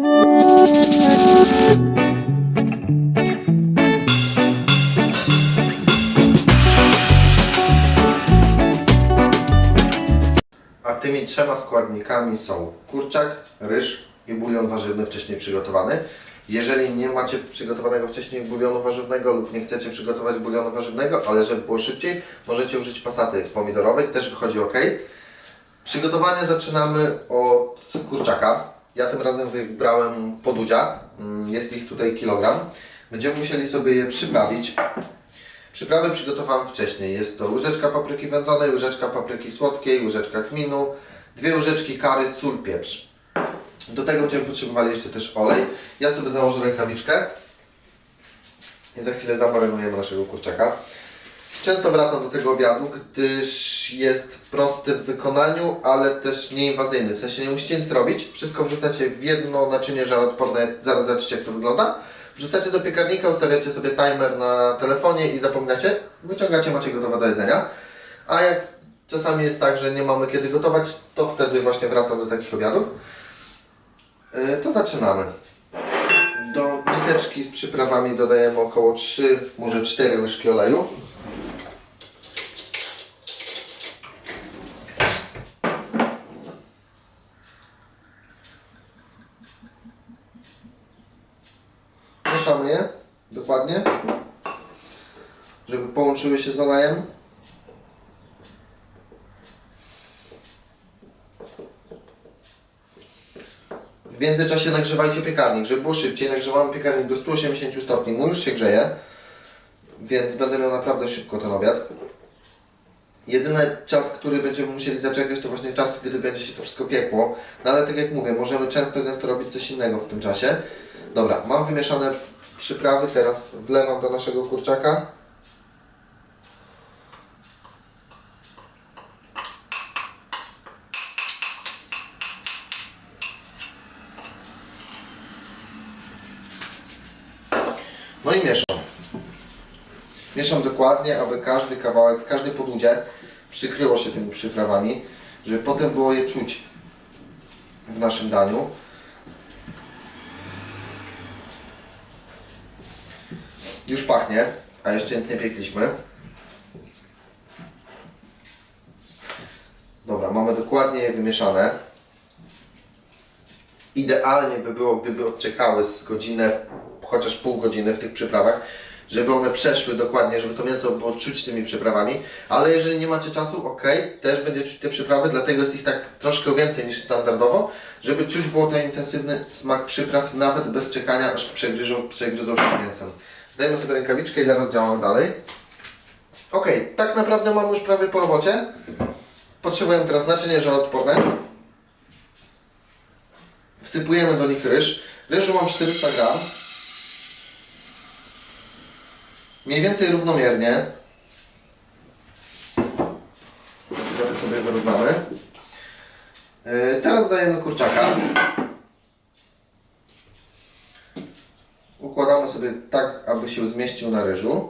A tymi trzema składnikami są kurczak, ryż i bulion warzywny wcześniej przygotowany. Jeżeli nie macie przygotowanego wcześniej bulionu warzywnego lub nie chcecie przygotować bulionu warzywnego, ale żeby było szybciej, możecie użyć pasaty pomidorowej, też wychodzi ok. Przygotowanie zaczynamy od kurczaka. Ja tym razem wybrałem podudzia, Mm, jest ich tutaj kilogram. Będziemy musieli sobie je przyprawić. Przyprawy przygotowałem wcześniej. Jest to łyżeczka papryki wędzonej, łyżeczka papryki słodkiej, łyżeczka kminu, dwie łyżeczki kary, sól, pieprz. Do tego będziemy potrzebowali jeszcze też olej. Ja sobie założę rękawiczkę i za chwilę zamarynujemy naszego kurczaka. Często wracam do tego obiadu, gdyż jest prosty w wykonaniu, ale też nieinwazyjny. W sensie nie musicie nic robić, wszystko wrzucacie w jedno naczynie żaroodporne, zaraz zobaczycie jak to wygląda. Wrzucacie do piekarnika, ustawiacie sobie timer na telefonie i zapominacie, wyciągacie, macie gotowe do jedzenia. A jak czasami jest tak, że nie mamy kiedy gotować, to wtedy właśnie wracam do takich obiadów. Yy, To zaczynamy. Do miseczki z przyprawami dodajemy około 3, może 4 łyżki oleju. Mieszamy je dokładnie, żeby połączyły się z olejem. W międzyczasie nagrzewajcie piekarnik, żeby było szybciej. Nagrzewamy piekarnik do 180 stopni. Mój już się grzeje, więc będę miał naprawdę szybko ten obiad. Jedyny czas, który będziemy musieli zaczekać, to właśnie czas, gdy będzie się to wszystko piekło. No ale tak jak mówię, możemy często gęsto robić coś innego w tym czasie. Dobra, mam wymieszane przyprawy, teraz wlewam do naszego kurczaka. No i mieszam. Mieszam dokładnie, aby każdy kawałek, każde podudzie przykryło się tymi przyprawami, żeby potem było je czuć w naszym daniu. Już pachnie, a jeszcze nic nie piekliśmy. Dobra, mamy dokładnie wymieszane. Idealnie by było, gdyby odczekały z godzinę, chociaż pół godziny w tych przyprawach, żeby one przeszły dokładnie, żeby to mięso było czuć tymi przyprawami. Ale jeżeli nie macie czasu, ok, też będzie czuć te przyprawy, dlatego jest ich tak troszkę więcej niż standardowo, żeby czuć było ten intensywny smak przypraw nawet bez czekania, aż przegryzą, przegryzą się z mięsem. Zdajemy sobie rękawiczkę i zaraz działamy dalej. Ok, tak naprawdę mamy już prawie po robocie. Potrzebujemy teraz naczynie żaroodporne. Wsypujemy do nich ryż. Ryżu mam 400 gram. Mniej więcej równomiernie. Trochę sobie wyrównamy. Yy, Teraz dajemy kurczaka. Sobie tak, aby się zmieścił na ryżu.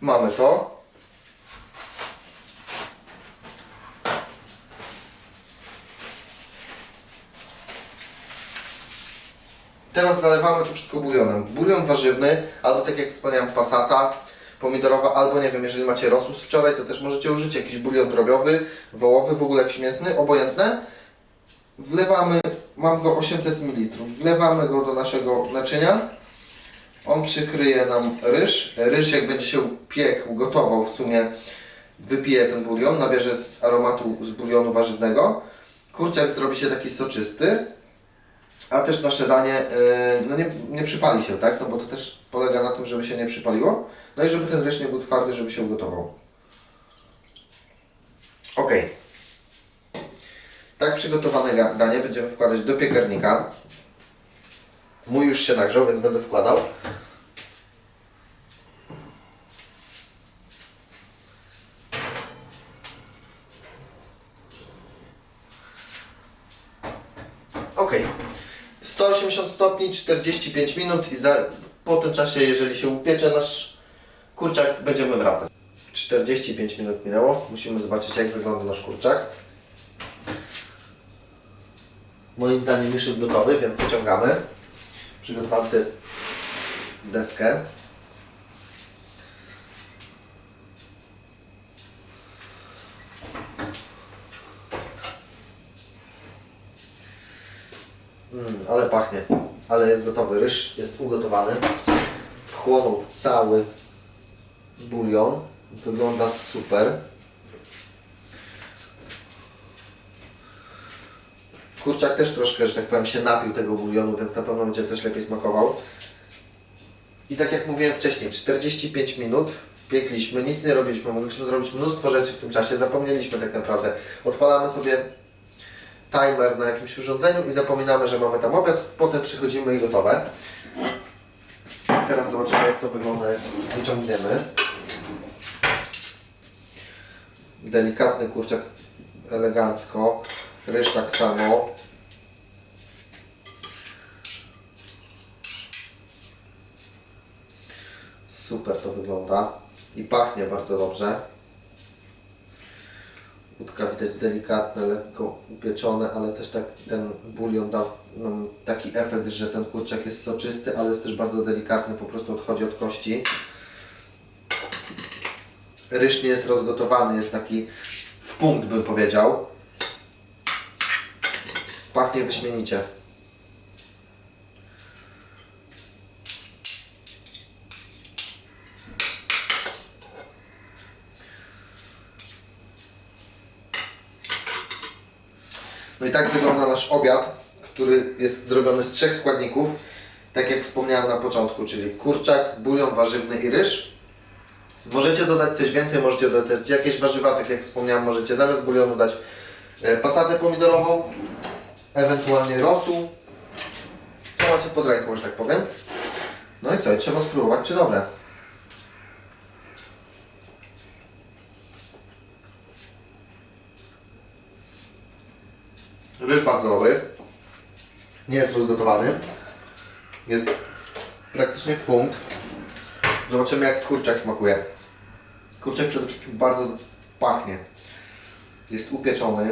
Mamy to. Teraz zalewamy to wszystko bulionem. Bulion warzywny, albo tak jak wspomniałem, pasata pomidorowa, albo nie wiem, jeżeli macie rosół wczoraj, to też możecie użyć jakiś bulion drobiowy, wołowy, w ogóle jakiś mięsny, obojętne. Wlewamy, mam go 800 ml, wlewamy go do naszego naczynia. On przykryje nam ryż. Ryż jak będzie się piekł, gotował w sumie, wypije ten bulion, nabierze z aromatu z bulionu warzywnego. Kurczak zrobi się taki soczysty, a też nasze danie yy, no nie, nie przypali się, tak? No bo to też polega na tym, żeby się nie przypaliło. No i żeby ten ryż nie był twardy, żeby się ugotował. Ok. Tak przygotowane danie będziemy wkładać do piekarnika. Mój już się nagrzał, więc będę wkładał. Stopni, 45 minut i za, po tym czasie, jeżeli się upiecze nasz kurczak, będziemy wracać. 45 minut minęło. Musimy zobaczyć, jak wygląda nasz kurczak. Moim zdaniem już jest gotowy, więc wyciągamy. Przygotowałem sobie deskę. Mm, ale pachnie. Ale jest gotowy. Ryż jest ugotowany. Wchłonął cały bulion. Wygląda super. Kurczak też troszkę, że tak powiem, się napił tego bulionu, więc na pewno będzie też lepiej smakował. I tak jak mówiłem wcześniej, 45 minut piekliśmy, nic nie robiliśmy, mogliśmy zrobić mnóstwo rzeczy w tym czasie, zapomnieliśmy tak naprawdę. Odpalamy sobie timer na jakimś urządzeniu i zapominamy, że mamy tam obiad, potem przychodzimy i gotowe. Teraz zobaczymy jak to wygląda, jak wyciągniemy. Delikatny kurczak elegancko, ryż tak samo. Super to wygląda i pachnie bardzo dobrze. Udka widać delikatne, lekko upieczone, ale też tak ten bulion dał nam taki efekt, że ten kurczak jest soczysty, ale jest też bardzo delikatny, po prostu odchodzi od kości. Ryż nie jest rozgotowany, jest taki w punkt bym powiedział. Pachnie wyśmienicie. Tak wygląda nasz obiad, który jest zrobiony z trzech składników. Tak jak wspomniałem na początku, czyli kurczak, bulion warzywny i ryż. Możecie dodać coś więcej, możecie dodać jakieś warzywa, tak jak wspomniałem, możecie zamiast bulionu dać e, pasatę pomidorową, ewentualnie rosół. Co macie pod ręką, że tak powiem. No i co, trzeba spróbować, czy dobre. Ryż bardzo dobry. Nie jest rozgotowany. Jest praktycznie w punkt. Zobaczymy jak kurczak smakuje. Kurczak przede wszystkim bardzo pachnie. Jest upieczony.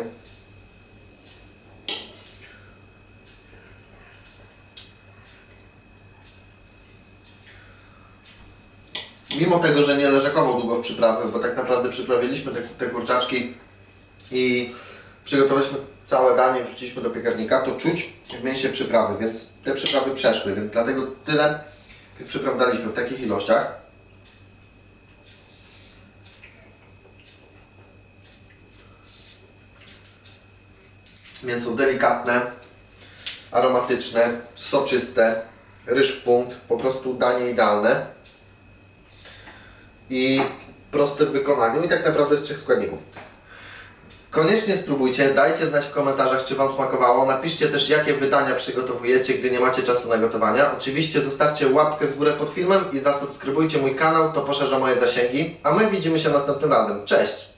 Mimo tego, że nie leżakował długo w przyprawach, bo tak naprawdę przyprawiliśmy te, te kurczaczki i przygotowaliśmy całe danie wrzuciliśmy do piekarnika, to czuć w mięsie przyprawy, więc te przyprawy przeszły, więc dlatego tyle tych przypraw daliśmy w takich ilościach. Mięso delikatne, aromatyczne, soczyste, ryż w punkt, po prostu danie idealne i proste w wykonaniu i tak naprawdę z trzech składników. Koniecznie spróbujcie, dajcie znać w komentarzach, czy Wam smakowało. Napiszcie też, jakie wydania przygotowujecie, gdy nie macie czasu na gotowania. Oczywiście zostawcie łapkę w górę pod filmem i zasubskrybujcie mój kanał, to poszerza moje zasięgi. A my widzimy się następnym razem. Cześć!